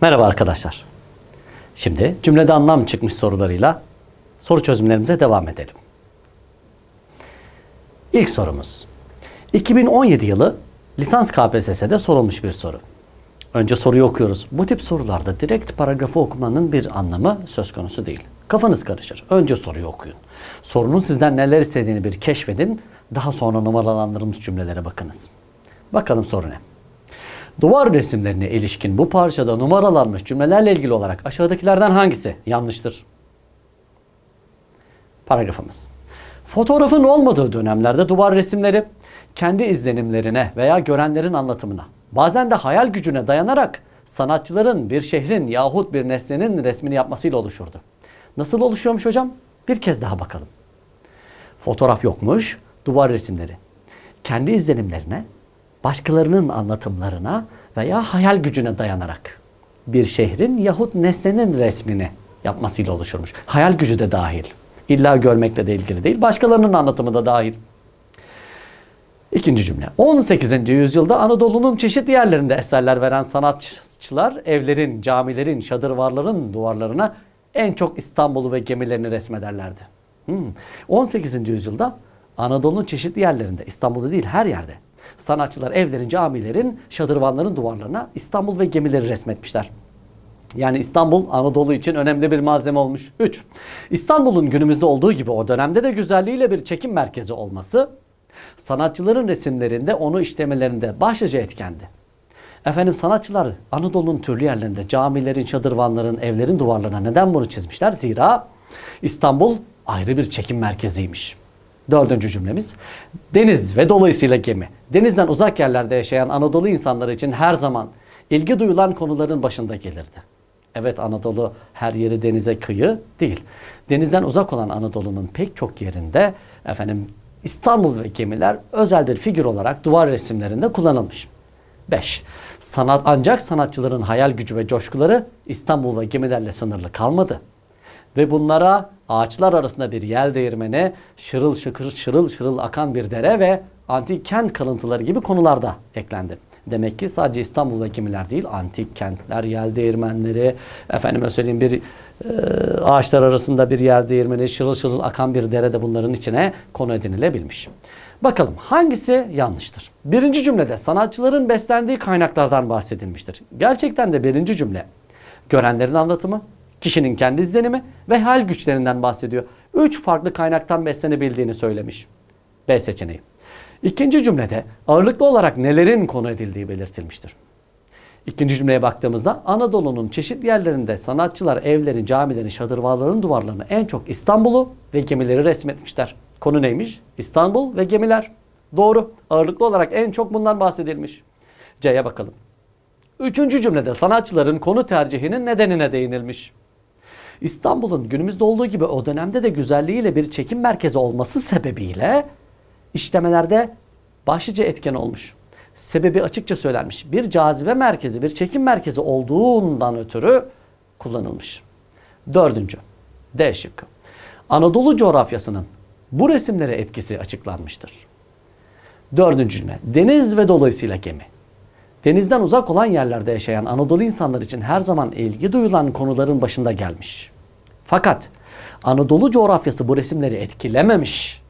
Merhaba arkadaşlar. Şimdi cümlede anlam çıkmış sorularıyla soru çözümlerimize devam edelim. İlk sorumuz. 2017 yılı lisans KPSS'de sorulmuş bir soru. Önce soruyu okuyoruz. Bu tip sorularda direkt paragrafı okumanın bir anlamı söz konusu değil. Kafanız karışır. Önce soruyu okuyun. Sorunun sizden neler istediğini bir keşfedin. Daha sonra numaralandırılmış cümlelere bakınız. Bakalım soru ne? Duvar resimlerine ilişkin bu parçada numaralanmış cümlelerle ilgili olarak aşağıdakilerden hangisi yanlıştır? Paragrafımız. Fotoğrafın olmadığı dönemlerde duvar resimleri kendi izlenimlerine veya görenlerin anlatımına, bazen de hayal gücüne dayanarak sanatçıların bir şehrin yahut bir nesnenin resmini yapmasıyla oluşurdu. Nasıl oluşuyormuş hocam? Bir kez daha bakalım. Fotoğraf yokmuş, duvar resimleri. Kendi izlenimlerine, başkalarının anlatımlarına veya hayal gücüne dayanarak bir şehrin yahut nesnenin resmini yapmasıyla oluşurmuş. Hayal gücü de dahil. İlla görmekle de ilgili değil, başkalarının anlatımı da dahil. İkinci cümle. 18. yüzyılda Anadolu'nun çeşitli yerlerinde eserler veren sanatçılar evlerin, camilerin, şadırvarların duvarlarına en çok İstanbul'u ve gemilerini resmederlerdi. Hmm. 18. yüzyılda Anadolu'nun çeşitli yerlerinde, İstanbul'da değil her yerde sanatçılar evlerin, camilerin, şadırvanların duvarlarına İstanbul ve gemileri resmetmişler. Yani İstanbul Anadolu için önemli bir malzeme olmuş. 3. İstanbul'un günümüzde olduğu gibi o dönemde de güzelliğiyle bir çekim merkezi olması sanatçıların resimlerinde onu işlemelerinde başlıca etkendi. Efendim sanatçılar Anadolu'nun türlü yerlerinde camilerin, şadırvanların, evlerin duvarlarına neden bunu çizmişler? Zira İstanbul ayrı bir çekim merkeziymiş. Dördüncü cümlemiz. Deniz ve dolayısıyla gemi. Denizden uzak yerlerde yaşayan Anadolu insanları için her zaman ilgi duyulan konuların başında gelirdi. Evet Anadolu her yeri denize kıyı değil. Denizden uzak olan Anadolu'nun pek çok yerinde efendim İstanbul ve gemiler özel bir figür olarak duvar resimlerinde kullanılmış. 5. Sanat ancak sanatçıların hayal gücü ve coşkuları İstanbul ve gemilerle sınırlı kalmadı. Ve bunlara ağaçlar arasında bir yel değirmeni, şırıl şıkır şırıl şırıl akan bir dere ve antik kent kalıntıları gibi konular da eklendi. Demek ki sadece İstanbul ve gemiler değil, antik kentler, yel değirmenleri, efendime söyleyeyim bir e, ağaçlar arasında bir yel değirmeni, şırıl şırıl akan bir dere de bunların içine konu edinilebilmiş. Bakalım hangisi yanlıştır? Birinci cümlede sanatçıların beslendiği kaynaklardan bahsedilmiştir. Gerçekten de birinci cümle görenlerin anlatımı, kişinin kendi izlenimi ve hal güçlerinden bahsediyor. Üç farklı kaynaktan beslenebildiğini söylemiş. B seçeneği. İkinci cümlede ağırlıklı olarak nelerin konu edildiği belirtilmiştir. İkinci cümleye baktığımızda Anadolu'nun çeşitli yerlerinde sanatçılar evlerin, camilerin, şadırvaların duvarlarını en çok İstanbul'u ve gemileri resmetmişler. Konu neymiş? İstanbul ve gemiler. Doğru. Ağırlıklı olarak en çok bundan bahsedilmiş. C'ye bakalım. Üçüncü cümlede sanatçıların konu tercihinin nedenine değinilmiş. İstanbul'un günümüzde olduğu gibi o dönemde de güzelliğiyle bir çekim merkezi olması sebebiyle işlemelerde başlıca etken olmuş. Sebebi açıkça söylenmiş. Bir cazibe merkezi, bir çekim merkezi olduğundan ötürü kullanılmış. Dördüncü, D şıkkı. Anadolu coğrafyasının bu resimlere etkisi açıklanmıştır. Dördüncü cümle, deniz ve dolayısıyla gemi. Denizden uzak olan yerlerde yaşayan Anadolu insanlar için her zaman ilgi duyulan konuların başında gelmiş. Fakat Anadolu coğrafyası bu resimleri etkilememiş.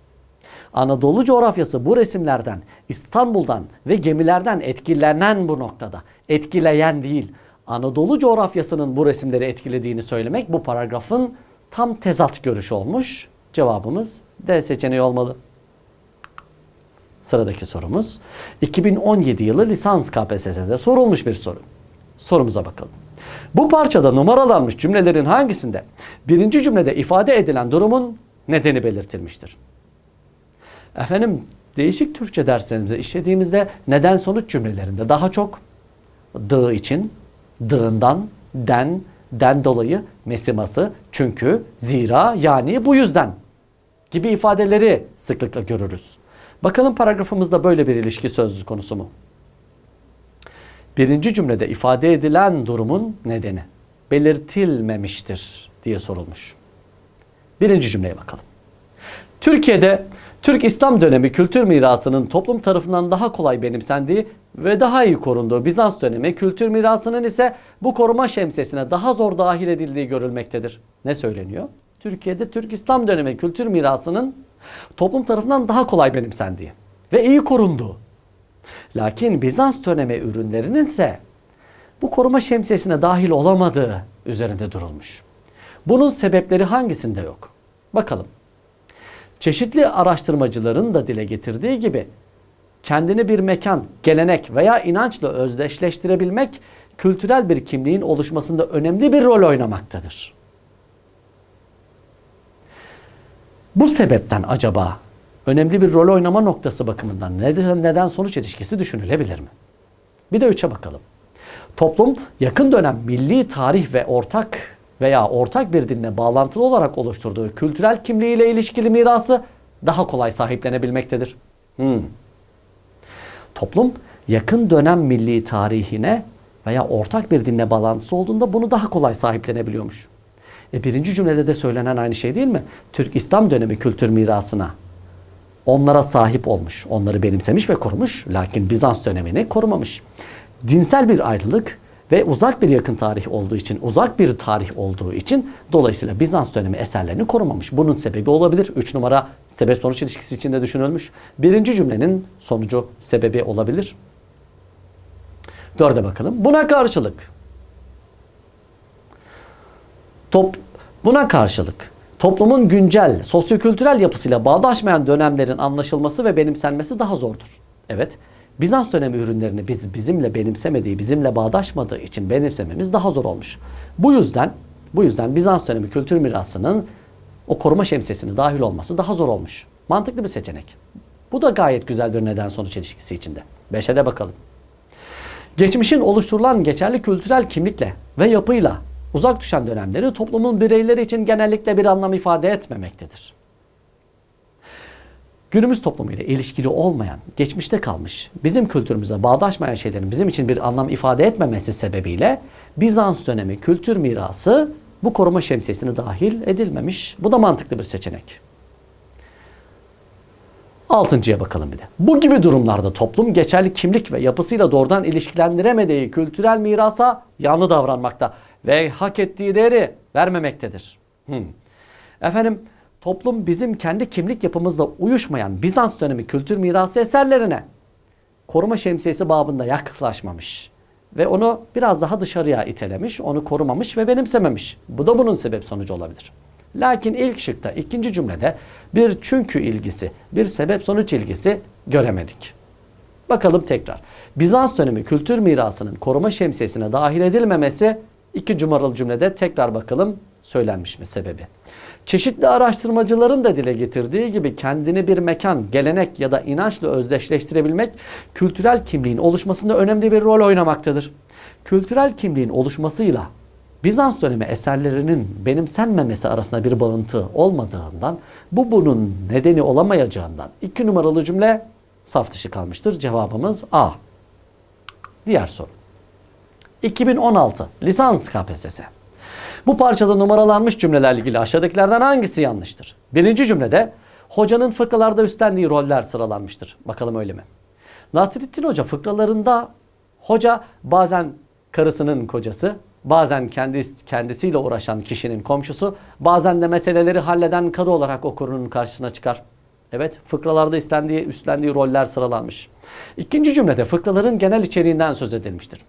Anadolu coğrafyası bu resimlerden, İstanbul'dan ve gemilerden etkilenen bu noktada. Etkileyen değil. Anadolu coğrafyasının bu resimleri etkilediğini söylemek bu paragrafın tam tezat görüşü olmuş. Cevabımız D seçeneği olmalı. Sıradaki sorumuz 2017 yılı lisans KPSS'de sorulmuş bir soru. Sorumuza bakalım. Bu parçada numaralanmış cümlelerin hangisinde birinci cümlede ifade edilen durumun nedeni belirtilmiştir? Efendim değişik Türkçe derslerimizde işlediğimizde neden sonuç cümlelerinde daha çok dı için, dığından, den, den dolayı, mesiması, çünkü, zira, yani bu yüzden gibi ifadeleri sıklıkla görürüz. Bakalım paragrafımızda böyle bir ilişki sözlü konusu mu? Birinci cümlede ifade edilen durumun nedeni belirtilmemiştir diye sorulmuş. Birinci cümleye bakalım. Türkiye'de Türk İslam dönemi kültür mirasının toplum tarafından daha kolay benimsendiği ve daha iyi korunduğu Bizans dönemi kültür mirasının ise bu koruma şemsiyesine daha zor dahil edildiği görülmektedir. Ne söyleniyor? Türkiye'de Türk İslam dönemi kültür mirasının toplum tarafından daha kolay benimsendiği ve iyi korunduğu. Lakin Bizans dönemi ürünlerinin ise bu koruma şemsiyesine dahil olamadığı üzerinde durulmuş. Bunun sebepleri hangisinde yok? Bakalım. Çeşitli araştırmacıların da dile getirdiği gibi kendini bir mekan, gelenek veya inançla özdeşleştirebilmek kültürel bir kimliğin oluşmasında önemli bir rol oynamaktadır. Bu sebepten acaba önemli bir rol oynama noktası bakımından neden, neden sonuç ilişkisi düşünülebilir mi? Bir de üçe bakalım. Toplum yakın dönem milli tarih ve ortak veya ortak bir dinle bağlantılı olarak oluşturduğu kültürel kimliğiyle ilişkili mirası daha kolay sahiplenebilmektedir. Hmm. Toplum yakın dönem milli tarihine veya ortak bir dinle bağlantısı olduğunda bunu daha kolay sahiplenebiliyormuş. E birinci cümlede de söylenen aynı şey değil mi? Türk İslam dönemi kültür mirasına onlara sahip olmuş, onları benimsemiş ve korumuş. Lakin Bizans dönemini korumamış. Dinsel bir ayrılık ve uzak bir yakın tarih olduğu için, uzak bir tarih olduğu için dolayısıyla Bizans dönemi eserlerini korumamış. Bunun sebebi olabilir. 3 numara sebep sonuç ilişkisi içinde düşünülmüş. Birinci cümlenin sonucu sebebi olabilir. Dörde bakalım. Buna karşılık top, buna karşılık toplumun güncel sosyokültürel yapısıyla bağdaşmayan dönemlerin anlaşılması ve benimsenmesi daha zordur. Evet, Bizans dönemi ürünlerini biz bizimle benimsemediği, bizimle bağdaşmadığı için benimsememiz daha zor olmuş. Bu yüzden bu yüzden Bizans dönemi kültür mirasının o koruma şemsiyesine dahil olması daha zor olmuş. Mantıklı bir seçenek. Bu da gayet güzel bir neden sonuç ilişkisi içinde. Beşe de bakalım. Geçmişin oluşturulan geçerli kültürel kimlikle ve yapıyla uzak düşen dönemleri toplumun bireyleri için genellikle bir anlam ifade etmemektedir. Günümüz toplumuyla ilişkili olmayan, geçmişte kalmış, bizim kültürümüze bağdaşmayan şeylerin bizim için bir anlam ifade etmemesi sebebiyle Bizans dönemi kültür mirası bu koruma şemsiyesine dahil edilmemiş. Bu da mantıklı bir seçenek. Altıncıya bakalım bir de. Bu gibi durumlarda toplum geçerli kimlik ve yapısıyla doğrudan ilişkilendiremediği kültürel mirasa yanlı davranmakta ve hak ettiği değeri vermemektedir. Hmm. Efendim toplum bizim kendi kimlik yapımızla uyuşmayan Bizans dönemi kültür mirası eserlerine koruma şemsiyesi babında yaklaşmamış. Ve onu biraz daha dışarıya itelemiş, onu korumamış ve benimsememiş. Bu da bunun sebep sonucu olabilir. Lakin ilk şıkta ikinci cümlede bir çünkü ilgisi, bir sebep sonuç ilgisi göremedik. Bakalım tekrar. Bizans dönemi kültür mirasının koruma şemsiyesine dahil edilmemesi iki numaralı cümlede tekrar bakalım söylenmiş mi sebebi. Çeşitli araştırmacıların da dile getirdiği gibi kendini bir mekan, gelenek ya da inançla özdeşleştirebilmek kültürel kimliğin oluşmasında önemli bir rol oynamaktadır. Kültürel kimliğin oluşmasıyla Bizans dönemi eserlerinin benimsenmemesi arasında bir bağıntı olmadığından bu bunun nedeni olamayacağından iki numaralı cümle saf dışı kalmıştır. Cevabımız A. Diğer soru. 2016 lisans KPSS. Bu parçada numaralanmış cümlelerle ilgili aşağıdakilerden hangisi yanlıştır? Birinci cümlede hocanın fıkralarda üstlendiği roller sıralanmıştır. Bakalım öyle mi? Nasrettin Hoca fıkralarında hoca bazen karısının kocası, bazen kendisi, kendisiyle uğraşan kişinin komşusu, bazen de meseleleri halleden kadı olarak okurunun karşısına çıkar. Evet, fıkralarda istendiği, üstlendiği roller sıralanmış. İkinci cümlede fıkraların genel içeriğinden söz edilmiştir.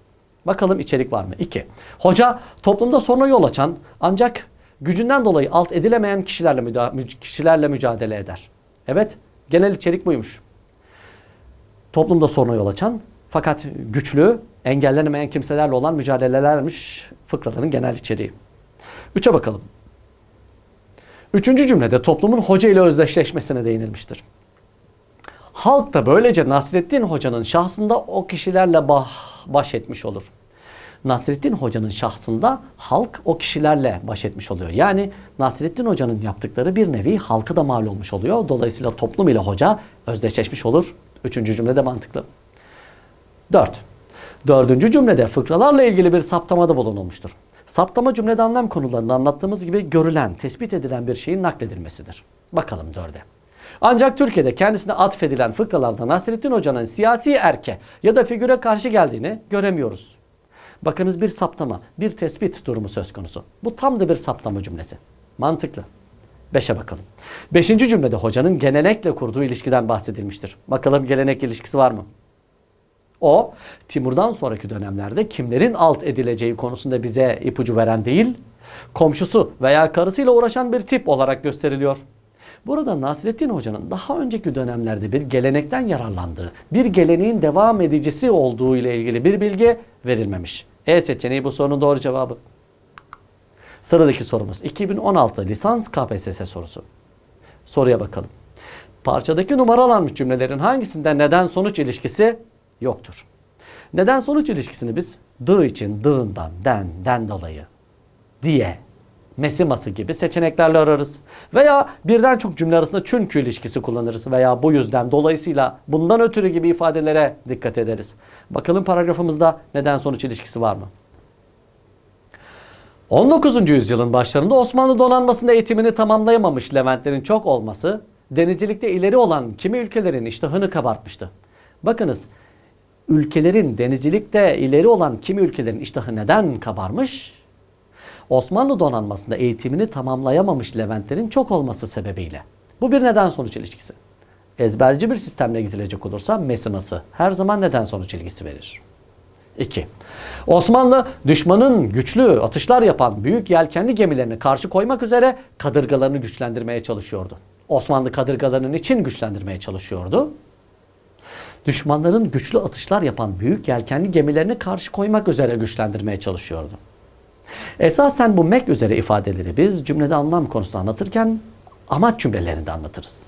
Bakalım içerik var mı? 2. Hoca toplumda soruna yol açan ancak gücünden dolayı alt edilemeyen kişilerle, müda- kişilerle mücadele eder. Evet, genel içerik buymuş. Toplumda soruna yol açan fakat güçlü, engellenemeyen kimselerle olan mücadelelermiş fıkraların genel içeriği. 3'e bakalım. Üçüncü cümlede toplumun hoca ile özdeşleşmesine değinilmiştir. Halk da böylece Nasrettin Hoca'nın şahsında o kişilerle bah, baş etmiş olur. Nasrettin Hoca'nın şahsında halk o kişilerle baş etmiş oluyor. Yani Nasrettin Hoca'nın yaptıkları bir nevi halkı da mal olmuş oluyor. Dolayısıyla toplum ile hoca özdeşleşmiş olur. Üçüncü cümlede mantıklı. 4. Dördüncü cümlede fıkralarla ilgili bir saptamada bulunulmuştur. Saptama cümlede anlam konularını anlattığımız gibi görülen, tespit edilen bir şeyin nakledilmesidir. Bakalım dörde. Ancak Türkiye'de kendisine atfedilen fıkralarda Nasrettin Hoca'nın siyasi erke ya da figüre karşı geldiğini göremiyoruz. Bakınız bir saptama, bir tespit durumu söz konusu. Bu tam da bir saptama cümlesi. Mantıklı. Beşe bakalım. Beşinci cümlede hocanın gelenekle kurduğu ilişkiden bahsedilmiştir. Bakalım gelenek ilişkisi var mı? O, Timur'dan sonraki dönemlerde kimlerin alt edileceği konusunda bize ipucu veren değil, komşusu veya karısıyla uğraşan bir tip olarak gösteriliyor. Burada Nasrettin Hoca'nın daha önceki dönemlerde bir gelenekten yararlandığı, bir geleneğin devam edicisi olduğu ile ilgili bir bilgi verilmemiş. E seçeneği bu sorunun doğru cevabı. Sıradaki sorumuz 2016 lisans KPSS sorusu. Soruya bakalım. Parçadaki numaralanmış cümlelerin hangisinde neden sonuç ilişkisi yoktur? Neden sonuç ilişkisini biz dı için dığından, den, den dolayı, diye, mesiması gibi seçeneklerle ararız. Veya birden çok cümle arasında çünkü ilişkisi kullanırız veya bu yüzden, dolayısıyla, bundan ötürü gibi ifadelere dikkat ederiz. Bakalım paragrafımızda neden sonuç ilişkisi var mı? 19. yüzyılın başlarında Osmanlı donanmasında eğitimini tamamlayamamış Leventlerin çok olması denizcilikte ileri olan kimi ülkelerin iştahını kabartmıştı. Bakınız ülkelerin denizcilikte ileri olan kimi ülkelerin iştahı neden kabarmış? Osmanlı donanmasında eğitimini tamamlayamamış Leventlerin çok olması sebebiyle. Bu bir neden sonuç ilişkisi. Ezberci bir sistemle gidilecek olursa mesiması her zaman neden sonuç ilgisi verir. 2. Osmanlı düşmanın güçlü atışlar yapan büyük yelkenli gemilerine karşı koymak üzere kadırgalarını güçlendirmeye çalışıyordu. Osmanlı kadırgalarının için güçlendirmeye çalışıyordu. Düşmanların güçlü atışlar yapan büyük yelkenli gemilerine karşı koymak üzere güçlendirmeye çalışıyordu. Esasen bu mek üzere ifadeleri biz cümlede anlam konusunda anlatırken amaç cümlelerinde anlatırız.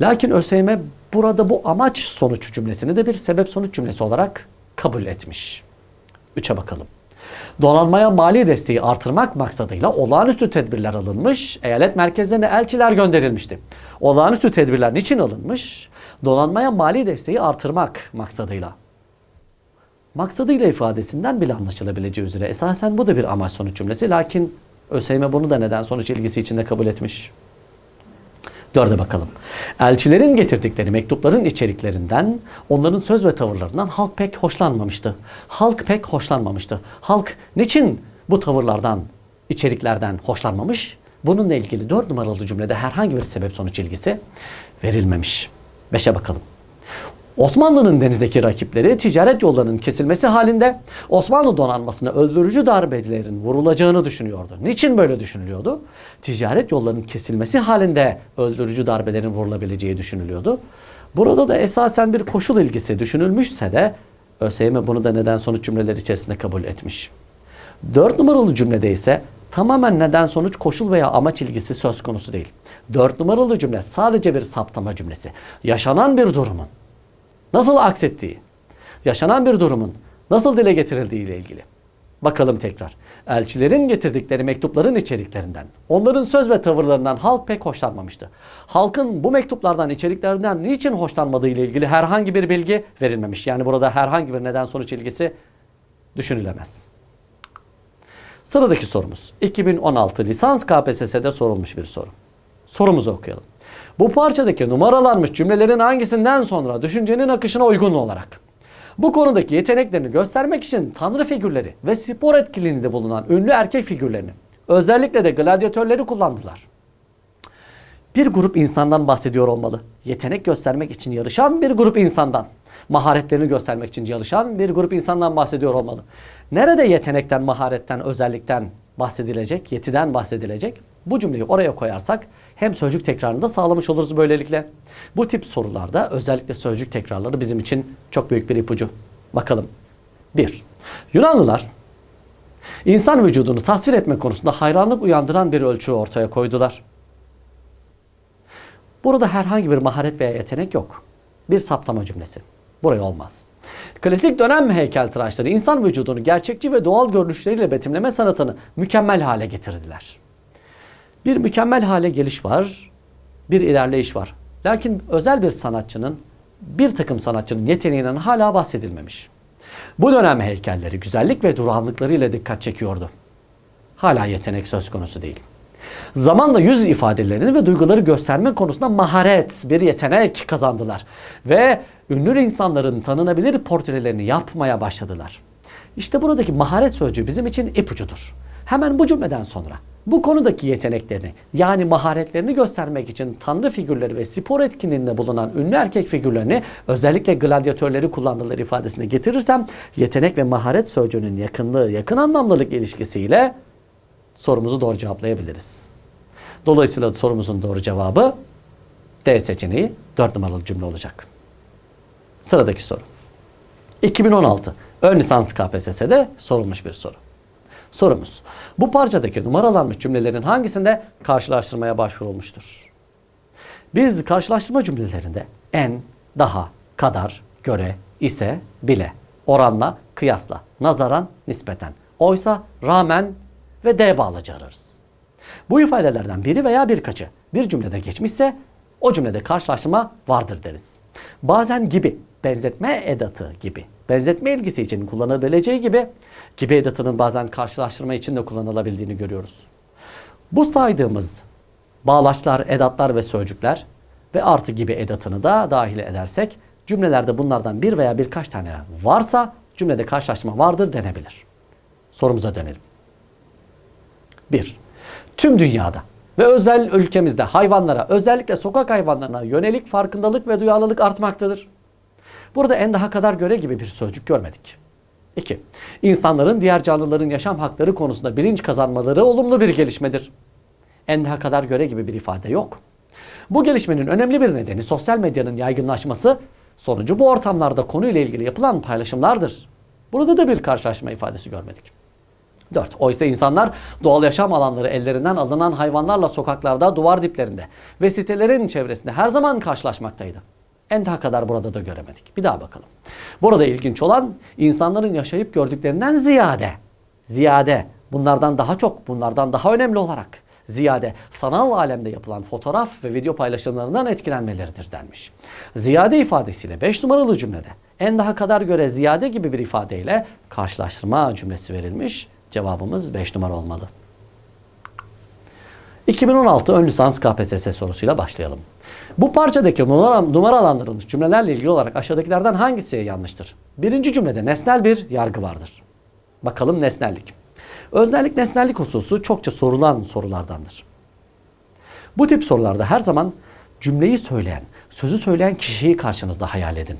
Lakin ÖSYM burada bu amaç sonuç cümlesini de bir sebep sonuç cümlesi olarak kabul etmiş. 3'e bakalım. Donanmaya mali desteği artırmak maksadıyla olağanüstü tedbirler alınmış, eyalet merkezlerine elçiler gönderilmişti. Olağanüstü tedbirler niçin alınmış? Donanmaya mali desteği artırmak maksadıyla. Maksadıyla ifadesinden bile anlaşılabileceği üzere esasen bu da bir amaç sonuç cümlesi. Lakin ÖSYM bunu da neden sonuç ilgisi içinde kabul etmiş. Dörde bakalım. Elçilerin getirdikleri mektupların içeriklerinden, onların söz ve tavırlarından halk pek hoşlanmamıştı. Halk pek hoşlanmamıştı. Halk niçin bu tavırlardan, içeriklerden hoşlanmamış? Bununla ilgili dört numaralı cümlede herhangi bir sebep sonuç ilgisi verilmemiş. Beşe bakalım. Osmanlı'nın denizdeki rakipleri ticaret yollarının kesilmesi halinde Osmanlı donanmasına öldürücü darbelerin vurulacağını düşünüyordu. Niçin böyle düşünülüyordu? Ticaret yollarının kesilmesi halinde öldürücü darbelerin vurulabileceği düşünülüyordu. Burada da esasen bir koşul ilgisi düşünülmüşse de ÖSYM bunu da neden sonuç cümleleri içerisinde kabul etmiş. Dört numaralı cümlede ise tamamen neden sonuç koşul veya amaç ilgisi söz konusu değil. Dört numaralı cümle sadece bir saptama cümlesi. Yaşanan bir durumun nasıl aksettiği, yaşanan bir durumun nasıl dile getirildiği ile ilgili. Bakalım tekrar. Elçilerin getirdikleri mektupların içeriklerinden, onların söz ve tavırlarından halk pek hoşlanmamıştı. Halkın bu mektuplardan, içeriklerinden niçin hoşlanmadığı ile ilgili herhangi bir bilgi verilmemiş. Yani burada herhangi bir neden sonuç ilgisi düşünülemez. Sıradaki sorumuz 2016 lisans KPSS'de sorulmuş bir soru. Sorumuzu okuyalım. Bu parçadaki numaralanmış cümlelerin hangisinden sonra düşüncenin akışına uygun olarak bu konudaki yeteneklerini göstermek için tanrı figürleri ve spor etkinliğinde bulunan ünlü erkek figürlerini özellikle de gladyatörleri kullandılar. Bir grup insandan bahsediyor olmalı. Yetenek göstermek için yarışan bir grup insandan. Maharetlerini göstermek için yarışan bir grup insandan bahsediyor olmalı. Nerede yetenekten, maharetten, özellikten bahsedilecek, yetiden bahsedilecek? Bu cümleyi oraya koyarsak hem sözcük tekrarını da sağlamış oluruz böylelikle. Bu tip sorularda özellikle sözcük tekrarları bizim için çok büyük bir ipucu. Bakalım. 1. Yunanlılar insan vücudunu tasvir etme konusunda hayranlık uyandıran bir ölçü ortaya koydular. Burada herhangi bir maharet veya yetenek yok. Bir saptama cümlesi. Buraya olmaz. Klasik dönem heykeltıraşları insan vücudunu gerçekçi ve doğal görünüşleriyle betimleme sanatını mükemmel hale getirdiler. Bir mükemmel hale geliş var, bir ilerleyiş var. Lakin özel bir sanatçının, bir takım sanatçının yeteneğinden hala bahsedilmemiş. Bu dönem heykelleri güzellik ve durağanlıklarıyla dikkat çekiyordu. Hala yetenek söz konusu değil. Zamanla yüz ifadelerini ve duyguları gösterme konusunda maharet, bir yetenek kazandılar. Ve ünlü insanların tanınabilir portrelerini yapmaya başladılar. İşte buradaki maharet sözcüğü bizim için ipucudur. Hemen bu cümleden sonra bu konudaki yeteneklerini yani maharetlerini göstermek için tanrı figürleri ve spor etkinliğinde bulunan ünlü erkek figürlerini özellikle gladyatörleri kullandıkları ifadesine getirirsem yetenek ve maharet sözcüğünün yakınlığı, yakın anlamlılık ilişkisiyle sorumuzu doğru cevaplayabiliriz. Dolayısıyla sorumuzun doğru cevabı D seçeneği 4 numaralı cümle olacak. Sıradaki soru. 2016 ön lisans KPSS'de sorulmuş bir soru. Sorumuz. Bu parçadaki numaralanmış cümlelerin hangisinde karşılaştırmaya başvurulmuştur? Biz karşılaştırma cümlelerinde en, daha, kadar, göre, ise, bile, oranla, kıyasla, nazaran, nispeten, oysa, rağmen ve D bağlacı ararız. Bu ifadelerden biri veya birkaçı bir cümlede geçmişse o cümlede karşılaştırma vardır deriz. Bazen gibi, benzetme edatı gibi, benzetme ilgisi için kullanılabileceği gibi gibi edatının bazen karşılaştırma için de kullanılabildiğini görüyoruz. Bu saydığımız bağlaçlar, edatlar ve sözcükler ve artı gibi edatını da dahil edersek cümlelerde bunlardan bir veya birkaç tane varsa cümlede karşılaştırma vardır denebilir. Sorumuza dönelim. 1. Tüm dünyada ve özel ülkemizde hayvanlara, özellikle sokak hayvanlarına yönelik farkındalık ve duyarlılık artmaktadır. Burada en daha kadar göre gibi bir sözcük görmedik. 2. İnsanların diğer canlıların yaşam hakları konusunda bilinç kazanmaları olumlu bir gelişmedir. En daha kadar göre gibi bir ifade yok. Bu gelişmenin önemli bir nedeni sosyal medyanın yaygınlaşması sonucu bu ortamlarda konuyla ilgili yapılan paylaşımlardır. Burada da bir karşılaşma ifadesi görmedik. 4. Oysa insanlar doğal yaşam alanları ellerinden alınan hayvanlarla sokaklarda, duvar diplerinde ve sitelerin çevresinde her zaman karşılaşmaktaydı. En daha kadar burada da göremedik. Bir daha bakalım. Burada ilginç olan insanların yaşayıp gördüklerinden ziyade, ziyade bunlardan daha çok, bunlardan daha önemli olarak ziyade sanal alemde yapılan fotoğraf ve video paylaşımlarından etkilenmeleridir denmiş. Ziyade ifadesiyle 5 numaralı cümlede en daha kadar göre ziyade gibi bir ifadeyle karşılaştırma cümlesi verilmiş. Cevabımız 5 numara olmalı. 2016 ön lisans KPSS sorusuyla başlayalım. Bu parçadaki numara, numaralandırılmış cümlelerle ilgili olarak aşağıdakilerden hangisi yanlıştır? Birinci cümlede nesnel bir yargı vardır. Bakalım nesnellik. Özellik nesnellik hususu çokça sorulan sorulardandır. Bu tip sorularda her zaman cümleyi söyleyen, sözü söyleyen kişiyi karşınızda hayal edin.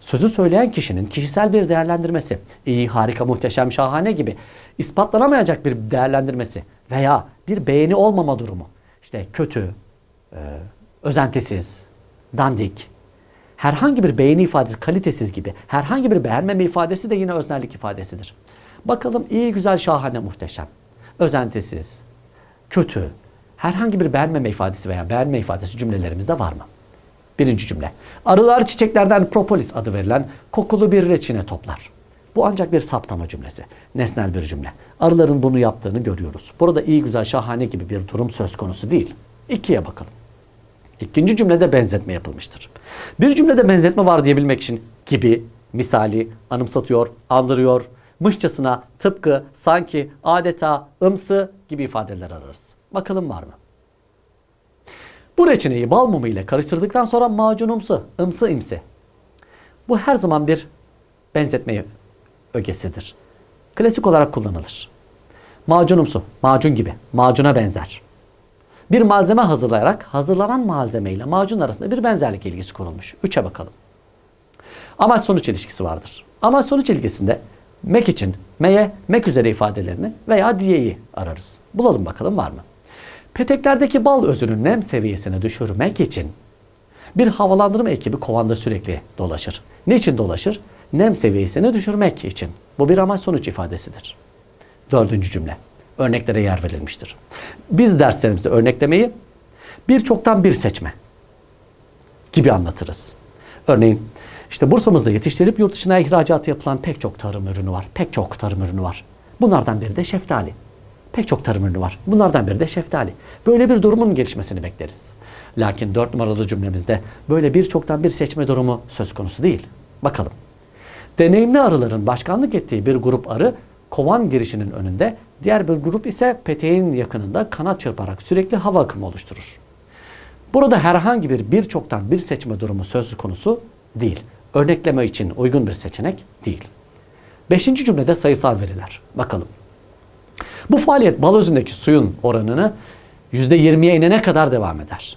Sözü söyleyen kişinin kişisel bir değerlendirmesi, iyi, harika, muhteşem, şahane gibi ispatlanamayacak bir değerlendirmesi veya bir beğeni olmama durumu, işte kötü, özentisiz, dandik, herhangi bir beğeni ifadesi kalitesiz gibi herhangi bir beğenmeme ifadesi de yine öznellik ifadesidir. Bakalım iyi, güzel, şahane, muhteşem, özentisiz, kötü, herhangi bir beğenmeme ifadesi veya beğenme ifadesi cümlelerimizde var mı? Birinci cümle. Arılar çiçeklerden propolis adı verilen kokulu bir reçine toplar. Bu ancak bir saptama cümlesi. Nesnel bir cümle. Arıların bunu yaptığını görüyoruz. Burada iyi, güzel, şahane gibi bir durum söz konusu değil. İkiye bakalım. İkinci cümlede benzetme yapılmıştır. Bir cümlede benzetme var diyebilmek için gibi, misali, anımsatıyor, andırıyor, mışçasına, tıpkı, sanki, adeta, ımsı gibi ifadeler ararız. Bakalım var mı? Bu reçineyi bal mumu ile karıştırdıktan sonra macunumsu, ımsı imsi. Bu her zaman bir benzetme ögesidir. Klasik olarak kullanılır. Macunumsu, macun gibi, macuna benzer. Bir malzeme hazırlayarak hazırlanan malzeme ile macun arasında bir benzerlik ilgisi kurulmuş. Üçe bakalım. Amaç sonuç ilişkisi vardır. Amaç sonuç ilgisinde mek için meye, mek üzere ifadelerini veya diyeyi ararız. Bulalım bakalım var mı? Peteklerdeki bal özünün nem seviyesini düşürmek için bir havalandırma ekibi kovanda sürekli dolaşır. Niçin dolaşır? Nem seviyesini düşürmek için. Bu bir amaç sonuç ifadesidir. Dördüncü cümle. Örneklere yer verilmiştir. Biz derslerimizde örneklemeyi birçoktan bir seçme gibi anlatırız. Örneğin işte Bursa'mızda yetiştirilip yurt dışına ihracatı yapılan pek çok tarım ürünü var. Pek çok tarım ürünü var. Bunlardan biri de şeftali. Pek çok tarım ürünü var. Bunlardan biri de şeftali. Böyle bir durumun gelişmesini bekleriz. Lakin dört numaralı cümlemizde böyle birçoktan bir seçme durumu söz konusu değil. Bakalım. Deneyimli arıların başkanlık ettiği bir grup arı kovan girişinin önünde, diğer bir grup ise peteğin yakınında kanat çırparak sürekli hava akımı oluşturur. Burada herhangi bir birçoktan bir seçme durumu söz konusu değil. Örnekleme için uygun bir seçenek değil. Beşinci cümlede sayısal veriler. Bakalım. Bu faaliyet bal özündeki suyun oranını %20'ye inene kadar devam eder.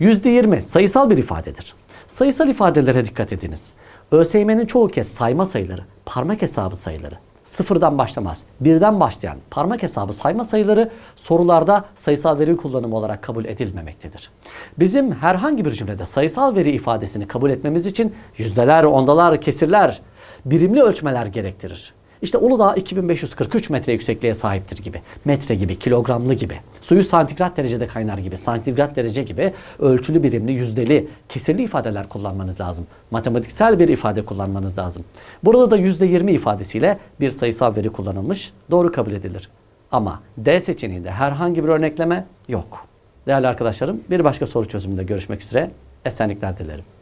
%20 sayısal bir ifadedir. Sayısal ifadelere dikkat ediniz. ÖSYM'nin çoğu kez sayma sayıları, parmak hesabı sayıları, sıfırdan başlamaz. Birden başlayan parmak hesabı sayma sayıları sorularda sayısal veri kullanımı olarak kabul edilmemektedir. Bizim herhangi bir cümlede sayısal veri ifadesini kabul etmemiz için yüzdeler, ondalar, kesirler, birimli ölçmeler gerektirir. İşte Uludağ 2543 metre yüksekliğe sahiptir gibi. Metre gibi, kilogramlı gibi. Suyu santigrat derecede kaynar gibi, santigrat derece gibi ölçülü birimli, yüzdeli, kesirli ifadeler kullanmanız lazım. Matematiksel bir ifade kullanmanız lazım. Burada da %20 ifadesiyle bir sayısal veri kullanılmış, doğru kabul edilir. Ama D seçeneğinde herhangi bir örnekleme yok. Değerli arkadaşlarım, bir başka soru çözümünde görüşmek üzere. Esenlikler dilerim.